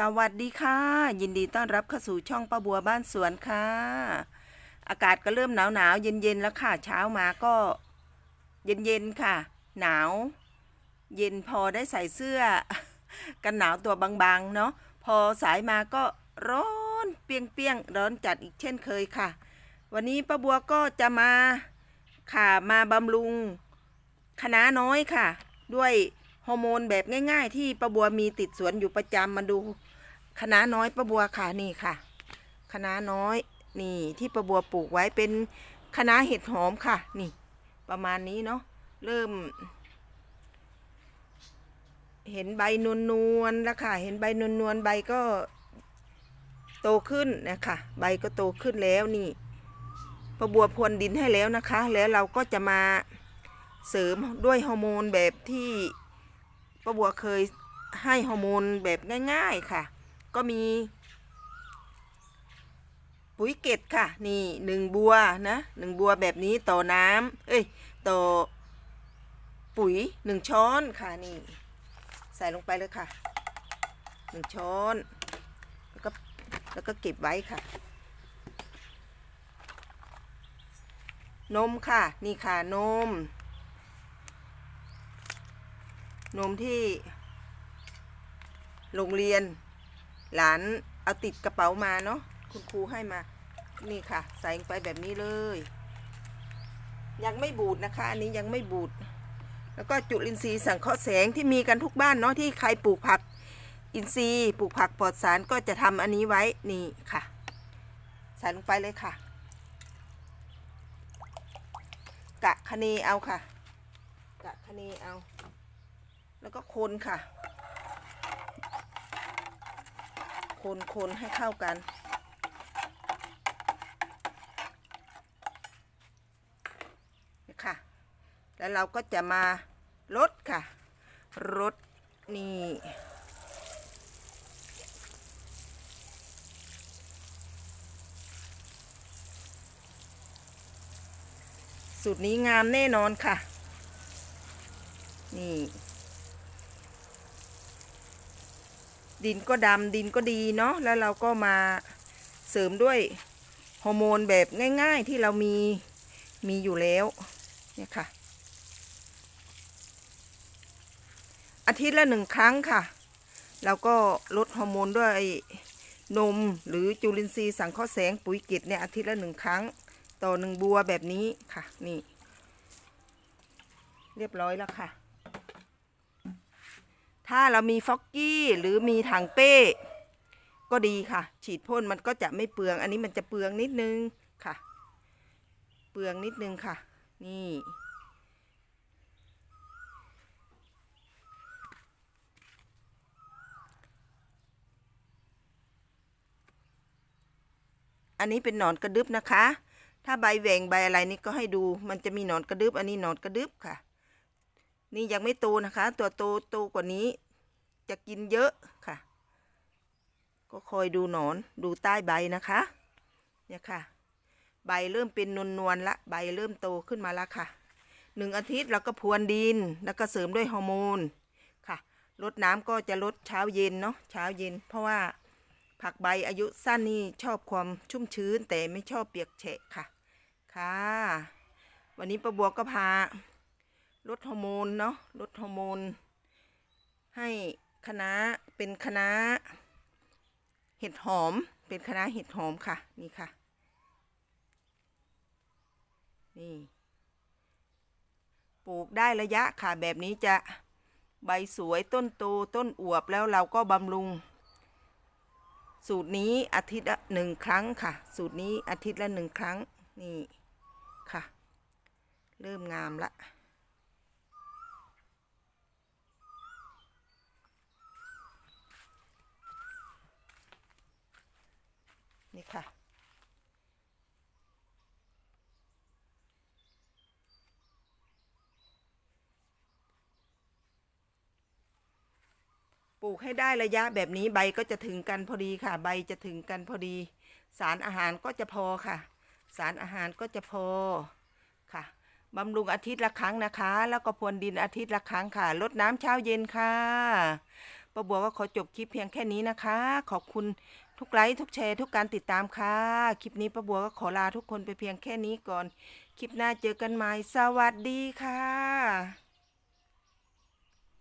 สวัสดีค่ะ ยินดีต้อนรับเข้าสู่ช่องป้าบัวบ้านสวนค่ะ อากาศก็เริ่มหนาวหนาวเย็นเย็นๆแล้วค่ะ เช้ามาก็เย็นเย็นๆค่ะ หนาว เย็นพอได้ใส่เสื้อ กันหนาวตัวบางๆ เนาะพอสายมาก็ร้อนเปรียงๆร้อนจัดอีกเช่นเคยค่ะ วันนี้ป้าบัวก็จะมาค่ะมาบำรุงคณะน้อยค่ะ ด้วย ฮอร์โมนแบบง่าย ๆ ที่ป้าบัวมีติดสวนอยู่ประจำมาดูคณะน้อยป้าบัวค่ะนี่ค่ะคณะน้อยนี่ที่ป้าบัวปลูกไว้เป็นคณะเห็ดหอมค่ะ นี่ ประมาณนี้เนาะเริ่ม เห็นใบนวลนวลแล้วค่ะ เห็นใบนวลนวลใบก็โตขึ้นนะคะใบก็โตขึ้นแล้วนี่ประบัวพรวนดินให้แล้วนะคะ แล้วเราก็จะมาเสริมด้วยฮอร์โมนแบบที่ ประบัวเคยให้ฮอร์โมนแบบง่าย ๆค่ะ ก็มี ปุ๋ยเกตค่ะ นี่หนึ่งบัวนะหนึ่งบัวแบบนี้ต่อน้ำเอ้ยต่อปุ๋ยหนึ่งช้อนค่ะนี่ ใส่ลงไปเลยค่ะหนึ่งช้อน แล้วก็แล้วก็เก็บไว้ค่ะ นมค่ะ นี่ค่ะนม นมที่ โรงเรียน หลานเอาติดกระเป๋ามาเนาะคุณครูให้มา นี่ค่ะ ใส่ลงไปแบบนี้เลย ยังไม่บูดนะคะ อันนี้ยังไม่บูด แล้วก็จุลินทรีย์สังเคราะห์แสงที่มีกันทุกบ้านเนาะที่ใครปลูกผัก อินทรีย์ปลูกผักปลอดสารก็จะทำอันนี้ไว้นี่ค่ะ ใส่ลงไปเลยค่ะ กะคะเนเอาค่ะ กะคะเนเอา แล้วก็คนค่ะ คนคนให้เข้ากันนี่ค่ะ แล้วเราก็จะมาลดค่ะลดนี่สูตรนี้งามแน่นอนค่ะ นี่ ดินก็ดำดินก็ดีเนาะแล้วเราก็มาเสริมด้วยฮอร์โมนแบบง่ายๆที่เรามีมีอยู่แล้วเนี่ยค่ะ อาทิตย์ละหนึ่งครั้งค่ะแล้วก็ลดฮอร์โมนด้วยนมหรือจุลินทรีย์สังเคราะห์แสงปุ๋ยกิจเนี่ยอาทิตย์ละหนึ่งครั้ง ต่อหนึ่งบัวแบบนี้ค่ะนี่ เรียบร้อยแล้วค่ะ ถ้าเรามีฟอกกี้หรือมีถังเป้ ก็ดีค่ะ ฉีดพ่นมันก็จะไม่เปลือง อันนี้มันจะเปลืองนิดนึงค่ะ เปลืองนิดนึงค่ะ นี่อันนี้เป็นหนอนกระดึบนะคะ ถ้าใบแหวงใบอะไรนี่ก็ให้ดู มันจะมีหนอนกระดึบ อันนี้หนอนกระดึบค่ะ นี่ยังไม่โตนะคะ ตัวโตโตกว่านี้ จะกินเยอะค่ะ ก็คอยดูหนอนดูใต้ใบนะคะ เนี่ยค่ะ ใบเริ่มเป็นนวลนวลละใบเริ่มโตขึ้นมาแล้วค่ะหนึ่งอาทิตย์เราก็พรวนดินแล้วก็เสริมด้วยฮอร์โมนค่ะลดน้ำก็จะลดเช้าเย็นเนาะเช้าเย็น เพราะว่าผักใบอายุสั้นนี่ชอบความชุ่มชื้นแต่ไม่ชอบเปียกแฉะค่ะ ค่ะ วันนี้ประบัวก็พา ลดฮอร์โมนเนาะลดฮอร์โมน ให้คณะเป็นคณะเห็ดหอมเป็นคณะเห็ดหอมค่ะ นี่ค่ะ นี่ปลูกได้ระยะค่ะ แบบนี้จะใบสวยต้นโตต้นอวบแล้วเราก็บำรุง สูตรนี้อาทิตย์ละหนึ่งครั้งค่ะ สูตรนี้อาทิตย์ละหนึ่งครั้งนี่ค่ะ เริ่มงามละ นี่ค่ะ ปลูกให้ได้ระยะแบบนี้ใบก็จะถึงกันพอดีค่ะ ใบจะถึงกันพอดี สารอาหารก็จะพอค่ะ สารอาหารก็จะพอค่ะบำรุงอาทิตย์ละครั้งนะคะ แล้วก็พรวนดินอาทิตย์ละครั้งค่ะลดน้ำเช้าเย็นค่ะป้าบัวก็ขอจบคลิปเพียงแค่นี้นะคะ ขอบคุณ ทุกไลค์ทุกแชร์ทุกการติดตามค่ะ คลิปนี้ป้าบัวก็ขอลาทุกคนไปเพียงแค่นี้ก่อน คลิปหน้าเจอกันใหม่ สวัสดีค่ะ